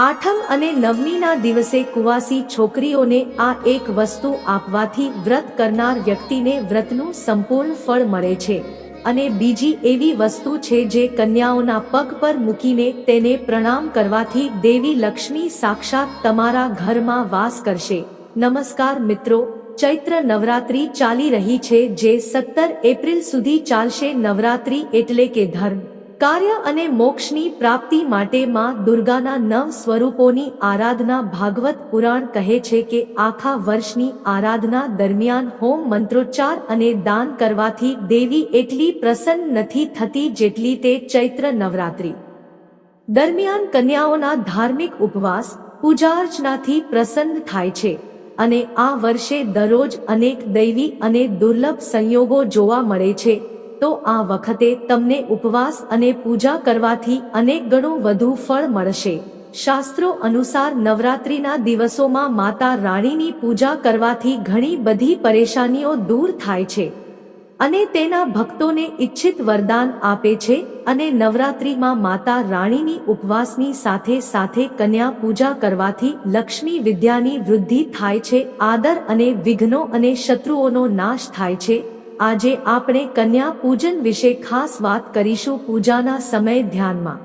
આઠમ અને નવમીના દિવસે કુવાસી છોકરીઓને આ એક વસ્તુ આપવાથી વ્રત કરનાર વ્યક્તિને વ્રતનું સંપૂર્ણ ફળ મળે છે. અને બીજી એવી વસ્તુ છે જે કન્યાઓના પગ પર મૂકીને તેને પ્રણામ કરવાથી દેવી લક્ષ્મી સાક્ષાત તમારા ઘરમાં વાસ કરશે. નમસ્કાર મિત્રો, ચૈત્ર નવરાત્રી ચાલી રહી છે જે સત્તર એપ્રિલ સુધી ચાલશે નવરાત્રી એટલે કે ધર્મ. કાર્ય અને મોક્ષની પ્રાપ્તિ માટે માં દુર્ગાના નવ સ્વરૂપોની આરાધના ભાગવત પુરાણ કહે છે કે આખા વર્ષની આરાધના દરમિયાન હોમ મંત્રોચ્ચાર અને દાન કરવાથી દેવી એટલી પ્રસન્ન નથી થતી જેટલી તે ચૈત્ર નવરાત્રિ. દરમિયાન કન્યાઓના ધાર્મિક ઉપવાસ, પૂજા અર્ચનાથી પ્રસન્ન થાય છે અને આ વર્ષે દરરોજ અનેક દૈવી અને દુર્લભ સંયોગો જોવા મળે છે. તો આ વખતે તમને ઉપવાસ અને પૂજા કરવાથી અનેક ગણું વધુ ફળ મળશે. શાસ્ત્રો અનુસાર નવરાત્રિના દિવસોમાં માતા રાણીની પૂજા કરવાથી ઘણી બધી પરેશાનીઓ દૂર થાય છે. અને તેના ભક્તોને ઈચ્છિત વરદાન આપે છે અને નવરાત્રિમાં માતા રાણીની ઉપવાસની સાથે સાથે કન્યા પૂજા કરવાથી લક્ષ્મી વિદ્યાની વૃદ્ધિ થાય છે, આદર અને વિઘ્નો અને શત્રુઓનો નાશ થાય છે આજે આપણે કન્યા પૂજન વિશે ખાસ વાત કરીશું પૂજાના સમય ધ્યાનમાં.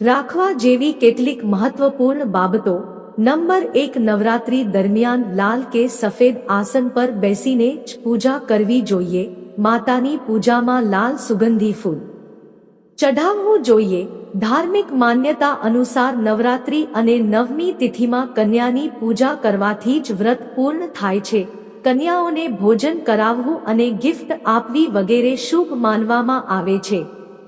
રાખવા જેવી કેટલીક મહત્વપૂર્ણ બાબતો, નંબર એક નવરાત્રી દરમિયાન લાલ કે સફેદ આસન પર બેસીને જ પૂજા કરવી જોઈએ, માતાની પૂજામાં લાલ સુગંધી ફૂલ. ચઢાવવું જોઈએ, ધાર્મિક માન્યતા અનુસાર નવરાત્રી અને નવમી તિથિમાં કન્યાની પૂજા કરવાથી જ વ્રત પૂર્ણ થાય છે કન્યાઓને ભોજન કરાવવું અને ગિફ્ટ આપવી વગેરે શુભ માનવામાં આવે છે.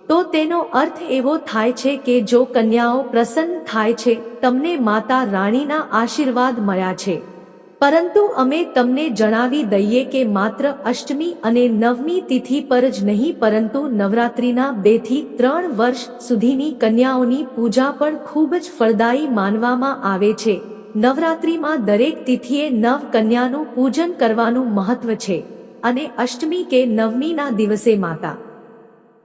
તો તેનો અર્થ એવો થાય છે કે જો કન્યાઓ પ્રસન્ન થાય છે, તમને માતા રાણીના આશીર્વાદ મળ્યા છે. પરંતુ અમે તમને જણાવી દઈએ કે માત્ર અષ્ટમી અને નવમી તિથિ પર જ નહીં, પરંતુ નવરાત્રિના બેથી ત્રણ વર્ષ સુધીની કન્યાઓની પૂજા પણ ખૂબ જ ફળદાયી માનવામાં આવે છે. નવરાત્રિમાં દરેક તિથિએ નવ કન્યાનું પૂજન કરવાનું મહત્વ છે અને અષ્ટમી કે નવમીના દિવસે માતા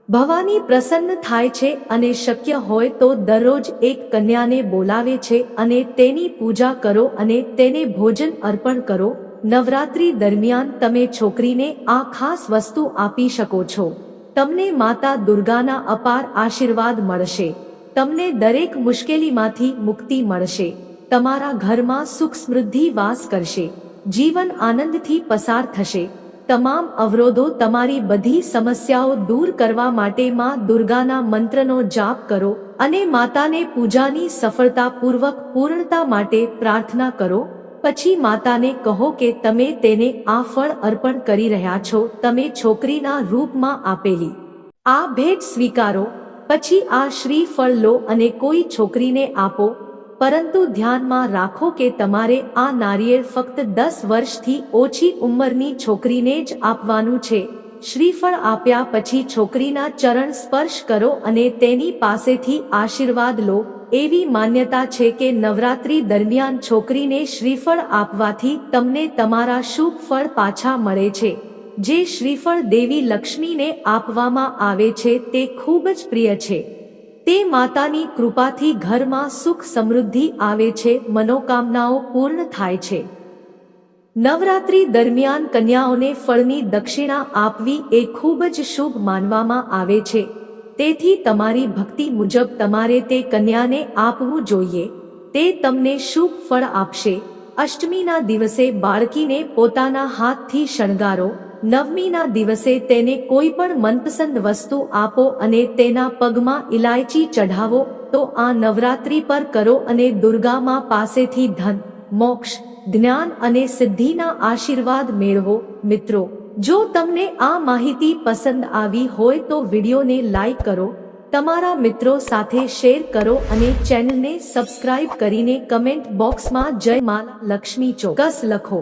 ભવાની પ્રસન્ન થાય છે અને શક્ય હોય તો દરરોજ એક કન્યાને બોલાવે છે અને તેની પૂજા કરો અને તેને ભોજન અર્પણ કરો. નવરાત્રી દરમિયાન તમે છોકરીને આ ખાસ વસ્તુ આપી શકો છો. તમને માતા દુર્ગાના અપાર આશીર્વાદ મળશે. તમને દરેક મુશ્કેલીમાંથી મુક્તિ મળશે. તમારા ઘરમાં સુખ સમૃદ્ધિ વાસ કરશે, જીવન આનંદથી પસાર થશે. તમામ અવરોધો તમારી બધી સમસ્યાઓ દૂર કરવા માટે માં દુર્ગાના મંત્રનો જાપ કરો અને માતાને પૂજાની સફળતાપૂર્વક પૂર્ણતા માટે પ્રાર્થના કરો. પછી માતાને કહો કે તમે તેને આ ફળ અર્પણ કરી રહ્યા છો, તમે છોકરીના રૂપમાં આપેલી. આ ભેટ સ્વીકારો. પછી આ શ્રીફળ લો અને કોઈ છોકરીને આપો. પરંતુ ધ્યાનમાં રાખો કે તમારે આ નારિયેળ ફક્ત દસ વર્ષથી ઓછી ઉંમરની છોકરીને જ આપવાનું છે. શ્રીફળ આપ્યા પછી છોકરીના ચરણ સ્પર્શ કરો અને તેની પાસેથી આશીર્વાદ લો. એવી માન્યતા છે કે નવરાત્રી દરમિયાન છોકરીને શ્રીફળ આપવાથી તમને તમારા શુભ ફળ પાછા મળે છે. જે શ્રીફળ દેવી લક્ષ્મીને આપવામાં આવે છે તે ખૂબ જ પ્રિય છે. તે માતાની કૃપાથી ઘરમાં સુખ સમૃદ્ધિ આવે છે, મનોકામનાઓ પૂર્ણ થાય છે. નવરાત્રી દરમિયાન કન્યાઓને ફળની દક્ષિણા આપવી એ ખૂબ જ શુભ માનવામાં આવે છે. તેથી તમારી ભક્તિ મુજબ તમારે તે કન્યાને આપવું જોઈએ. તે તમને શુભ ફળ આપશે. અષ્ટમીના દિવસે બાળકીને પોતાના હાથથી શણગારો. નવમીના દિવસે તેને કોઈ પણ મનપસંદ વસ્તુ આપો અને તેના પગમાં ઇલાયચી ચઢાવો, તો આ નવરાત્રી પર કરો અને દુર્ગામાં પાસેથી ધન, મોક્ષ, જ્ઞાન અને સિદ્ધિના આશીર્વાદ મેળવો. મિત્રો, જો તમને આ માહિતી પસંદ આવી હોય તો વિડીયોને લાઈક કરો, તમારા મિત્રો સાથે શેર કરો અને ચેનલને સબસ્ક્રાઇબ કરીને કમેન્ટ બોક્સમાં જય માલા લક્ષ્મી ચોકસ લખો.